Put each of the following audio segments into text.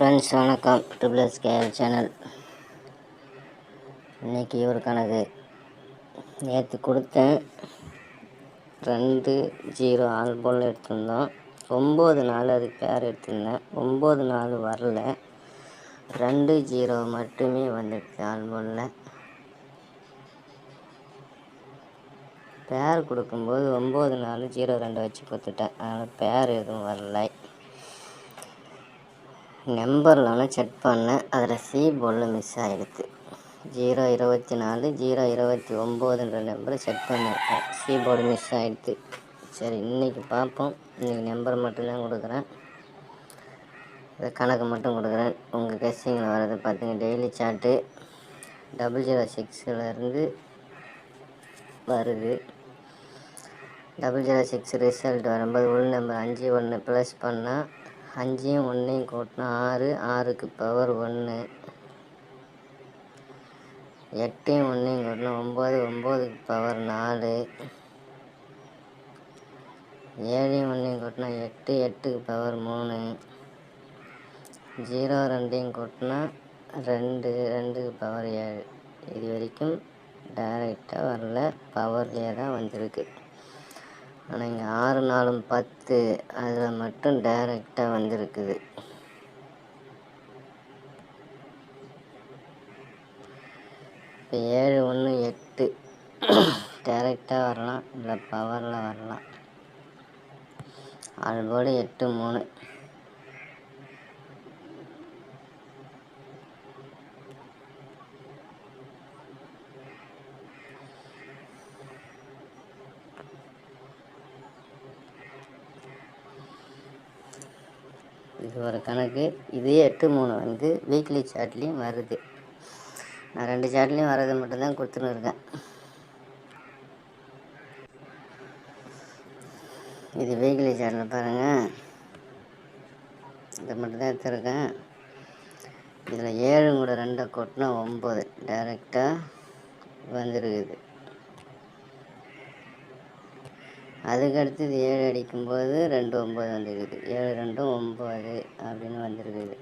Friends வணக்கம். Triple SKL channel இன்றைக்கி ஒரு கணக்கு நேற்று கொடுத்தேன். ரெண்டு ஜீரோ ஆல்போல் எடுத்திருந்தோம். ஒம்பது நாள் அதுக்கு பேர் எடுத்திருந்தேன். ஒம்பது நாள் வரல. ரெண்டு ஜீரோ மட்டுமே வந்துடுச்சு ஆல்போலில் பேர் கொடுக்கும்போது ஒம்பது நாலு ஜீரோ ரெண்டு வச்சு கொடுத்துட்டேன். அதனால் பேர் எதுவும் வரலை. நம்பர்லாம் செக் பண்ணேன் அதில் சி போர்டில் மிஸ் ஆகிடுது ஜீரோ இருபத்தி நாலு ஜீரோ இருபத்தி ஒம்போதுன்ற நம்பரை செக் பண்ணியிருக்கேன் சி போர்டு மிஸ் ஆகிடுது சரி இன்றைக்கி பார்ப்போம் இன்றைக்கி நம்பர் மட்டும்தான் கொடுக்குறேன். இந்த கணக்கு மட்டும் கொடுக்குறேன். உங்கள் கெஸ்டிங்கில் வர்றது பார்த்தீங்க டெய்லி சார்ட்டு டபுள் ஜீரோ சிக்ஸிலேருந்து வருது. டபுள் ஜீரோ சிக்ஸ் ரிசல்ட் வரும்போது உள் நம்பர் அஞ்சு ஒன்று ப்ளஸ் பண்ணால் அஞ்சையும் ஒன்றையும் கூட்டினா ஆறு ஆறுக்கு பவர் ஒன்று எட்டையும் ஒன்றையும் கூட்டினா ஒம்பது ஒம்போதுக்கு பவர் நாலு. ஏழையும் ஒன்றையும் கூட்டினா எட்டு எட்டுக்கு பவர் மூணு. ஜீரோ ரெண்டையும் கூட்டினா ரெண்டு ரெண்டுக்கு பவர் ஏழு. இது வரைக்கும் டைரெக்டாக வரல. பவர்லேயே தான் வந்திருக்கு. ஆனால் இங்கே ஆறு நாளும் பத்து அதில் மட்டும் டைரெக்டாக வந்திருக்குது. இப்போ ஏழு ஒன்று எட்டு. டைரெக்டாக வரலாம் இல்லை பவரில் வரலாம். அதுபோல் எட்டு மூணு. இது ஒரு கணக்கு. இதே எட்டு மூணு வந்து வீக்லி சார்ட்லேயும் வருது. நான் ரெண்டு சார்ட்லேயும் வர்றது மட்டும்தான் கொடுத்துன்னு இருக்கேன். இது வீக்லி சார்ட்டில் பாருங்கள் இதை மட்டும்தான் எடுத்துருக்கேன். இதில் ஏழு கூட ரெண்டை கொட்டினா ஒம்பது டைரெக்டாக வந்துருக்குது. அதுக்கு அடுத்தது ஏழு அடிக்கும்போது ரெண்டு ஒம்பது வந்துருக்குது. ஏழு ரெண்டும் ஒம்பது அப்படின்னு வந்திருக்குது.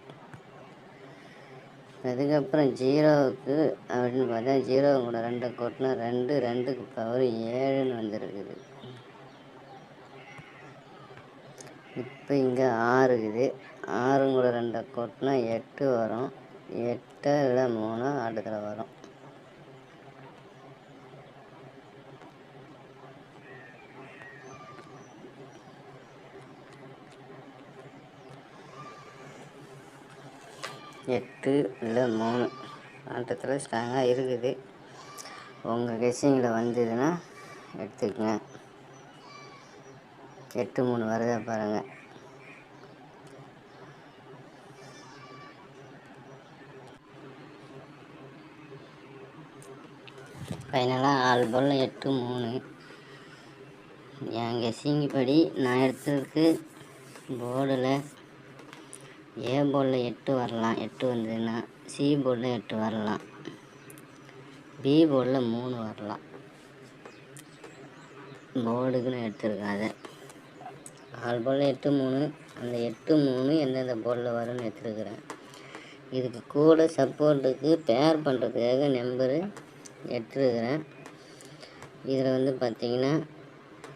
அதுக்கப்புறம் ஜீரோவுக்கு அப்படின்னு பார்த்தா ஜீரோ கூட ரெண்டை கொட்டினா ரெண்டு ரெண்டுக்கு பவர் ஏழுன்னு வந்துருக்குது. இப்போ இங்கே ஆறு இருக்குது. ஆறு கூட ரெண்டை கொட்டினா எட்டு வரும். எட்டு இல்லை மூணு ஆட்டத்தில் வரும். எட்டு இல்லை மூணு. ஆட்டத்தில் ஸ்ட்ராங்காக இருக்குது. உங்கள் கெஸ்ஸிங்கில் வந்ததுன்னா எடுத்துக்கங்க. எட்டு மூணு வருதா பாருங்கள் ஃபைனலாக ஆறு பால் எட்டு மூணு. என் கெஸ்ஸிங் படி நான் எடுத்துருக்கு போர்டில் ஏ போர்டில் எட்டு வரலாம். எட்டு வந்ததுன்னா சி போர்டில் எட்டு வரலாம். பி போர்டில் மூணு வரலாம். போர்டுக்குன்னு எடுத்துருக்காத. அதை போர்டில் எட்டு மூணு. அந்த எட்டு மூணு எந்தெந்த போர்டில் வரும்னு எடுத்துருக்குறேன். இதுக்கு கூட சப்போர்ட்டுக்கு பேர் பண்ணுறதுக்காக நம்பரு எடுத்துருக்குறேன். இதில் வந்து பார்த்திங்கன்னா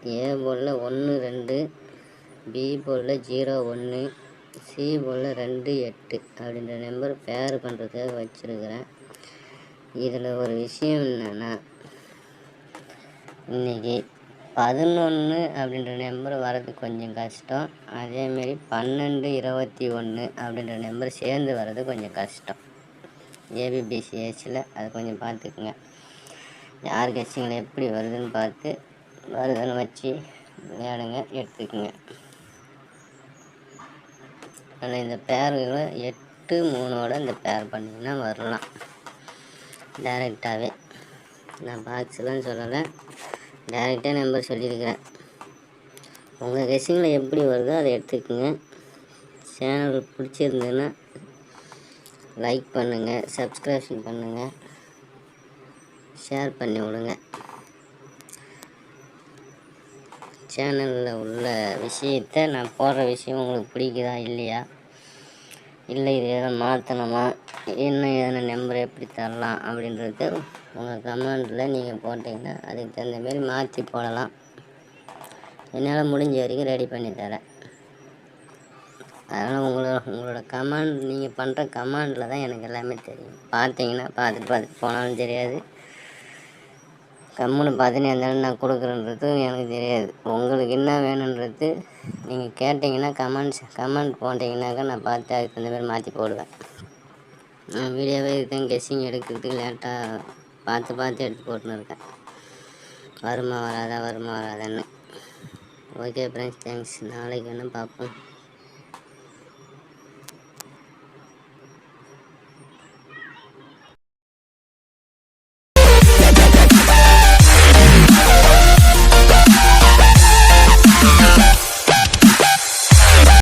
ஏ போர்டில் ஒன்று ரெண்டு பி போர்டில் ஜீரோ ஒன்று சி போல் ரெண்டு எட்டு அப்படின்ற நம்பர் பேர் பண்ணுறதுக்காக வச்சுருக்கிறேன். இதில் ஒரு விஷயம் என்னென்னா இன்றைக்கி பதினொன்று அப்படின்ற நம்பர் வர்றது கொஞ்சம் கஷ்டம். அதேமாரி பன்னெண்டு இருபத்தி ஒன்று அப்படின்ற நம்பர் சேர்ந்து வர்றது கொஞ்சம் கஷ்டம். ஏபிபிசிஹெச்சில் அது கொஞ்சம் பார்த்துக்குங்க. யார் கட்சிங்களை எப்படி வருதுன்னு பார்த்து வருதுன்னு வச்சு விளையாடுங்க எடுத்துக்கோங்க. அதில் இந்த பேர்களை எட்டு மூணோட இந்த பேர் பண்ணிங்கன்னா வரலாம். டைரெக்டாகவே நான் பாக்ஸ்லாம் சொல்லலை. டைரெக்டாக நம்பர் சொல்லியிருக்கிறேன். உங்கள் கெஸ்ஸிங்கில் எப்படி வருதோ அதை எடுத்துக்கோங்க. சேனல் பிடிச்சிருந்ததுன்னா லைக் பண்ணுங்கள் சப்ஸ்கிரிப்ஷன் பண்ணுங்கள் ஷேர் பண்ணி விடுங்க. சேனலில் உள்ள விஷயத்தை நான் போடுற விஷயம் உங்களுக்கு பிடிக்குதா இல்லையா? இல்லை இது எதாவது மாற்றணுமா என்ன எதனா நம்பர் எப்படி தரலாம் அப்படின்றது உங்கள் கமெண்டில் நீங்கள் போட்டிங்கன்னா அதுக்கு தகுந்தமாரி மாற்றி போடலாம். என்னால் முடிஞ்ச வரைக்கும் ரெடி பண்ணி தரேன். அதனால் உங்களோட உங்களோட கமாண்ட் நீங்கள் பண்ணுற கமாண்டில் தான் எனக்கு எல்லாமே தெரியும். பார்த்தீங்கன்னா பார்த்து பார்த்து போனாலும் தெரியாது. கம்முன்னு பார்த்துன்னு இருந்தாலும் நான் கொடுக்குறேன்றதும் எனக்கு தெரியாது. உங்களுக்கு என்ன வேணுன்றது நீங்கள் கேட்டிங்கன்னா கமெண்ட்ஸ் கமெண்ட் போட்டிங்கனாக்கா நான் பார்த்து அதுக்கு தகுந்த மாதிரி மாற்றி போடுவேன். நான் வீடியோவே இருக்கேன் கெஸ்ஸிங் எடுக்கிறதுக்கு லேட்டாக பார்த்து பார்த்து எடுத்து போட்டுன்னு இருக்கேன். வருமா வராதா வருமா வராதான்னு. ஓகே ஃப்ரெண்ட்ஸ் தேங்க்ஸ் நாளைக்கு வேணால் பார்ப்போம்.